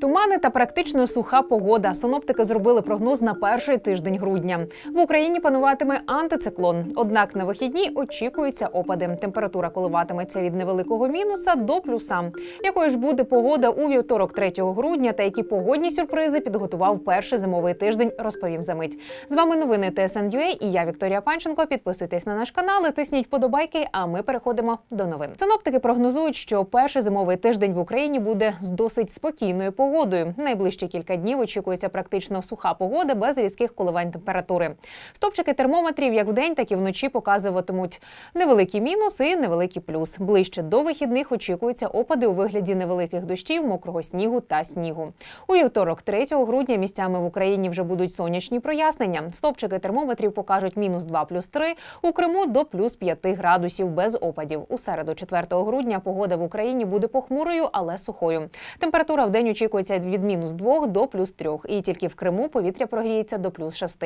Тумани та практично суха погода. Синоптики зробили прогноз на перший тиждень грудня. В Україні пануватиме антициклон. Однак на вихідні очікуються опади. Температура коливатиметься від невеликого мінуса до плюса. Якою ж буде погода у вівторок, 3 грудня, та які погодні сюрпризи підготував перший зимовий тиждень, розповім за мить. З вами новини ТСН.UA і я Вікторія Панченко. Підписуйтесь на наш канал, і тисніть подобайки. А ми переходимо до новин. Синоптики прогнозують, що перший зимовий тиждень в Україні буде з досить спокійною погодою. Найближчі кілька днів очікується практично суха погода без різких коливань температури. Стопчики термометрів як вдень, так і вночі показуватимуть невеликий мінус і невеликий плюс. Ближче до вихідних очікуються опади у вигляді невеликих дощів, мокрого снігу та снігу. У вівторок, 3 грудня, місцями в Україні вже будуть сонячні прояснення. Стопчики термометрів покажуть мінус 2 плюс 3, у Криму до плюс 5 градусів без опадів. У середу, 4 грудня, погода в Україні буде похмурою, але сухою. Температура в день очікується від мінус 2 до плюс 3, і тільки в Криму повітря прогріється до плюс 6.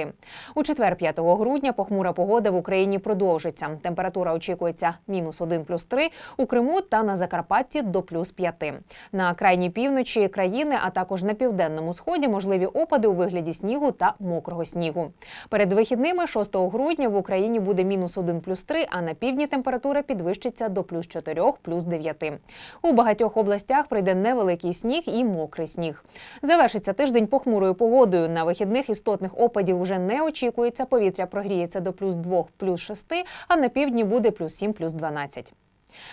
У четвер, 5 грудня, похмура погода в Україні продовжиться. Температура очікується мінус 1 плюс 3, у Криму та на Закарпатті до плюс 5. На крайній півночі країни, а також на південному сході можливі опади у вигляді снігу та мокрого снігу. Перед вихідними 6 грудня в Україні буде мінус 1 плюс 3, а на півдні температура підвищиться до плюс 4, плюс 9. У багатьох областях прийде невеликий сніг і мокрий сніг. Завершиться тиждень похмурою погодою. На вихідних істотних опадів вже не очікується. Повітря прогріється до плюс 2, плюс 6, а на півдні буде плюс 7, плюс 12.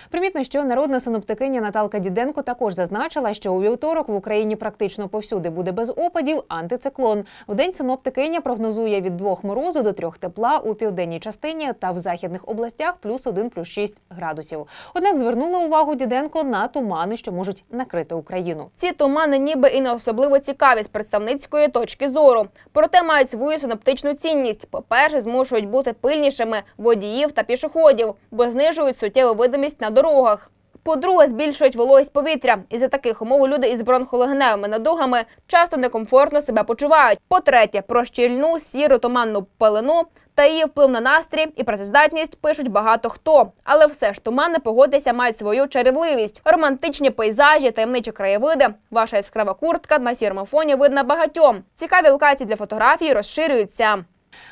Примітно, що народна синоптикиня Наталка Діденко також зазначила, що у вівторок в Україні практично повсюди буде без опадів антициклон. В день синоптикиня прогнозує від 2 морозу до 3 тепла у південній частині та в західних областях плюс 1, плюс 6 градусів. Однак звернула увагу Діденко на тумани, що можуть накрити Україну. Ці тумани ніби і не особливо цікаві з представницької точки зору. Проте мають свою синоптичну цінність. По-перше, змушують бути пильнішими водіїв та пішоходів, бо знижують суттєву видимість на дорогах. По-друге, збільшують вологість повітря. І за таких умов люди із бронхолегеневими надугами часто некомфортно себе почувають. По-третє, про щільну сіру туманну пелену та її вплив на настрій і працездатність пишуть багато хто. Але все ж тумани погодися мають свою чарівливість. Романтичні пейзажі, таємничі краєвиди. Ваша яскрава куртка на сірому фоні видна багатьом. Цікаві локації для фотографій розширюються.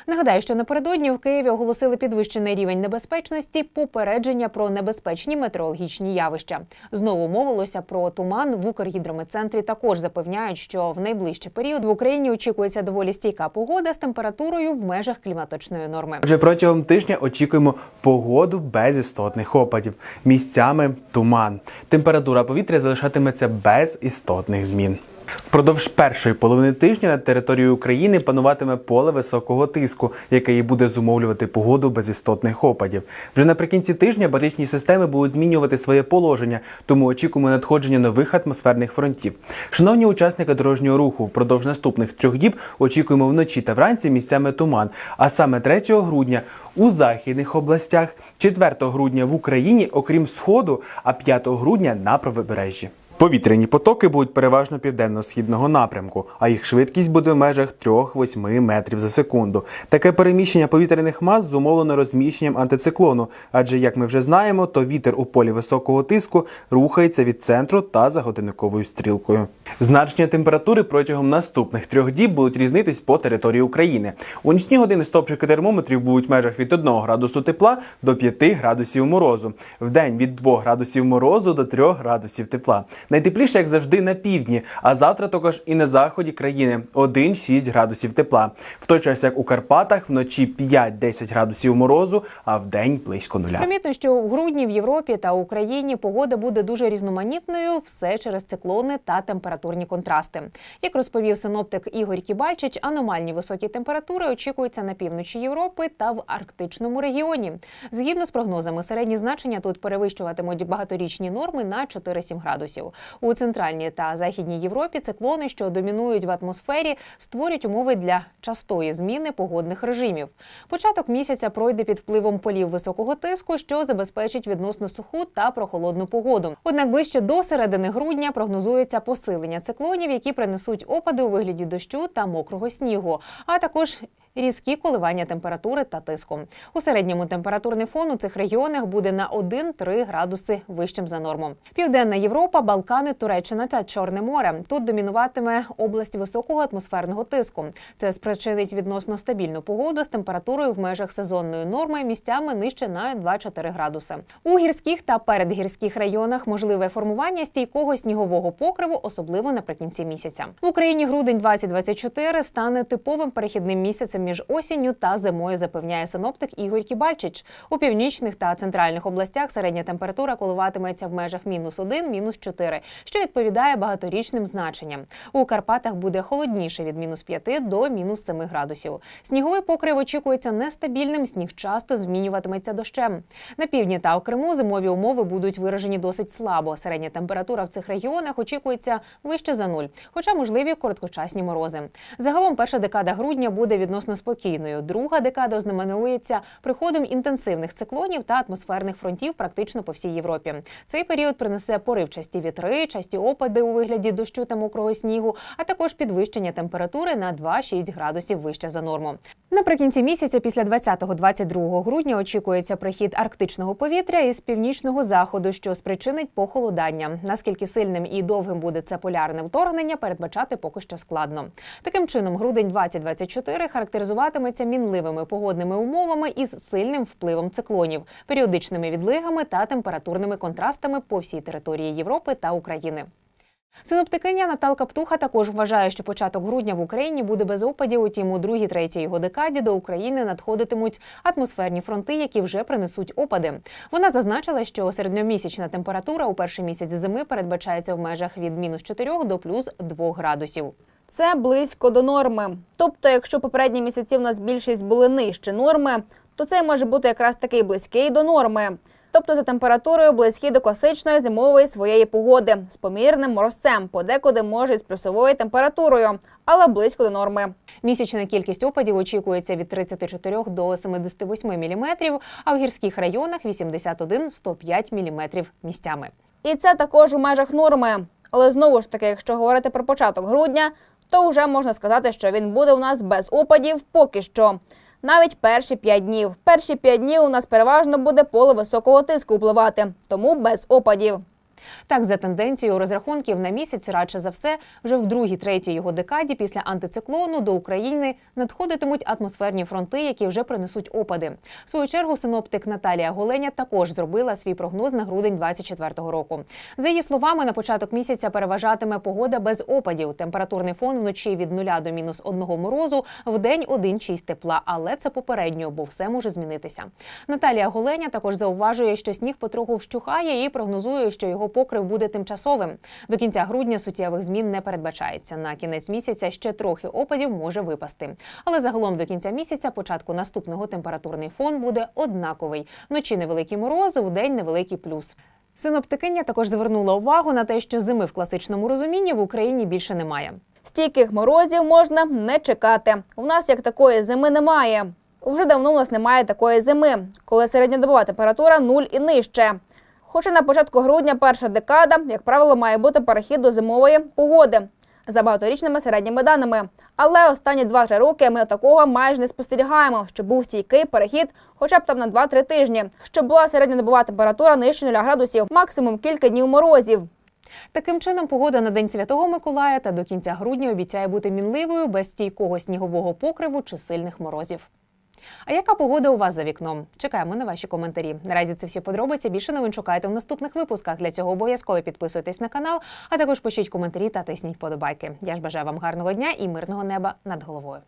Нагадаю, що напередодні в Києві оголосили підвищений рівень небезпечності, попередження про небезпечні метеорологічні явища. Знову мовилося про туман в Укргідрометцентрі. Також запевняють, що в найближчий період в Україні очікується доволі стійка погода з температурою в межах кліматичної норми. Отже, протягом тижня очікуємо погоду без істотних опадів. Місцями туман. Температура повітря залишатиметься без істотних змін. Впродовж першої половини тижня на території України пануватиме поле високого тиску, яке і буде зумовлювати погоду без істотних опадів. Вже наприкінці тижня баричні системи будуть змінювати своє положення, тому очікуємо надходження нових атмосферних фронтів. Шановні учасники дорожнього руху, впродовж наступних трьох діб очікуємо вночі та вранці місцями туман. А саме 3 грудня у західних областях, 4 грудня в Україні, окрім сходу, а 5 грудня на правобережжі. Повітряні потоки будуть переважно південно-східного напрямку, а їх швидкість буде в межах 3-8 метрів за секунду. Таке переміщення повітряних мас зумовлено розміщенням антициклону, адже, як ми вже знаємо, то вітер у полі високого тиску рухається від центру та за годинниковою стрілкою. Значення температури протягом наступних трьох діб будуть різнитись по території України. У нічні години стопчики термометрів будуть в межах від 1 градусу тепла до 5 градусів морозу. В день від 2 градусів морозу до 3 градусів тепла. Найтепліше, як завжди, на півдні, а завтра також і на заході країни 1-6 градусів тепла. В той час, як у Карпатах, вночі 5-10 градусів морозу, а в день близько нуля. Примітно, що в грудні в Європі та Україні погода буде дуже різноманітною, все через циклони та температурні контрасти. Як розповів синоптик Ігор Кібальчич, аномальні високі температури очікуються на півночі Європи та в арктичному регіоні. Згідно з прогнозами, середні значення тут перевищуватимуть багаторічні норми на 4-7 градусів. У центральній та західній Європі циклони, що домінують в атмосфері, створюють умови для частої зміни погодних режимів. Початок місяця пройде під впливом полів високого тиску, що забезпечить відносно суху та прохолодну погоду. Однак ближче до середини грудня прогнозується посилення циклонів, які принесуть опади у вигляді дощу та мокрого снігу, а також різкі коливання температури та тиску. У середньому температурний фон у цих регіонах буде на 1-3 градуси вищим за норму. Південна Європа, Балкани Туреччина та Чорне море. Тут домінуватиме область високого атмосферного тиску. Це спричинить відносно стабільну погоду з температурою в межах сезонної норми місцями нижче на 2-4 градуси. У гірських та передгірських районах можливе формування стійкого снігового покриву, особливо наприкінці місяця. В Україні грудень 2024 стане типовим перехідним місяцем між осінню та зимою, запевняє синоптик Ігор Кібальчич. У північних та центральних областях середня температура коливатиметься в межах мінус 1, мінус 4, що відповідає багаторічним значенням. У Карпатах буде холодніше від мінус 5 до мінус 7 градусів. Сніговий покрив очікується нестабільним. Сніг часто змінюватиметься дощем. На півдні та у Криму зимові умови будуть виражені досить слабо. Середня температура в цих регіонах очікується вище за нуль, хоча можливі короткочасні морози. Загалом перша декада грудня буде відносно спокійною. Друга декада ознаменується приходом інтенсивних циклонів та атмосферних фронтів практично по всій Європі. Цей період принесе поривчасті вітри, часті опади у вигляді дощу та мокрого снігу, а також підвищення температури на 2-6 градусів вище за норму. Наприкінці місяця, після 20-22 грудня, очікується прихід арктичного повітря із північного заходу, що спричинить похолодання. Наскільки сильним і довгим буде це полярне вторгнення, передбачати поки що складно. Таким чином, грудень 2024 характеризуватиметься мінливими погодними умовами із сильним впливом циклонів, періодичними відлигами та температурними контрастами по всій території Європи та України. Синоптикиня Наталка Птуха також вважає, що початок грудня в Україні буде без опадів. Утім, у другій третій його декаді до України надходитимуть атмосферні фронти, які вже принесуть опади. Вона зазначила, що середньомісячна температура у перший місяць зими передбачається в межах від мінус 4 до плюс 2 градусів. Це близько до норми. Тобто, якщо попередні місяці в нас більшість були нижче норми, то це може бути якраз такий близький до норми. Тобто за температурою близький до класичної зимової своєї погоди з помірним морозцем, подекуди може з плюсовою температурою, але близько до норми. Місячна кількість опадів очікується від 34 до 78 мм, а в гірських районах 81-105 мм місцями. І це також у межах норми. Але знову ж таки, якщо говорити про початок грудня, то вже можна сказати, що він буде у нас без опадів поки що. Навіть перші п'ять днів. Перші п'ять днів у нас переважно буде поле високого тиску впливати, тому без опадів. Так, за тенденцією розрахунків на місяць, радше за все, вже в другій третій його декаді після антициклону до України надходитимуть атмосферні фронти, які вже принесуть опади. В свою чергу синоптик Наталія Голеня також зробила свій прогноз на грудень 24-го року. За її словами, на початок місяця переважатиме погода без опадів. Температурний фон вночі від 0 до мінус 1 морозу, в день 1-6 тепла. Але це попередньо, бо все може змінитися. Наталія Голеня також зауважує, що сніг потроху вщухає і прогнозує, що покрив буде тимчасовим. До кінця грудня суттєвих змін не передбачається. На кінець місяця ще трохи опадів може випасти. Але загалом до кінця місяця, початку наступного температурний фон буде однаковий. Вночі невеликий мороз, в день невеликий плюс. Синоптикиня також звернула увагу на те, що зими в класичному розумінні в Україні більше немає. Стійких морозів можна не чекати. У нас як такої зими немає. Вже давно у нас немає такої зими, коли середньодобова температура 0 і нижче. Хоча на початку грудня перша декада, як правило, має бути перехід до зимової погоди за багаторічними середніми даними. Але останні 2-3 роки ми такого майже не спостерігаємо, що був стійкий перехід хоча б там на 2-3 тижні, щоб була середньодобова температура нижче 0 градусів, максимум кілька днів морозів. Таким чином, погода на День Святого Миколая та до кінця грудня обіцяє бути мінливою без стійкого снігового покриву чи сильних морозів. А яка погода у вас за вікном? Чекаємо на ваші коментарі. Наразі це всі подробиці. Більше новин шукайте в наступних випусках. Для цього обов'язково підписуйтесь на канал, а також пишіть коментарі та тисніть подобайки. Я ж бажаю вам гарного дня і мирного неба над головою.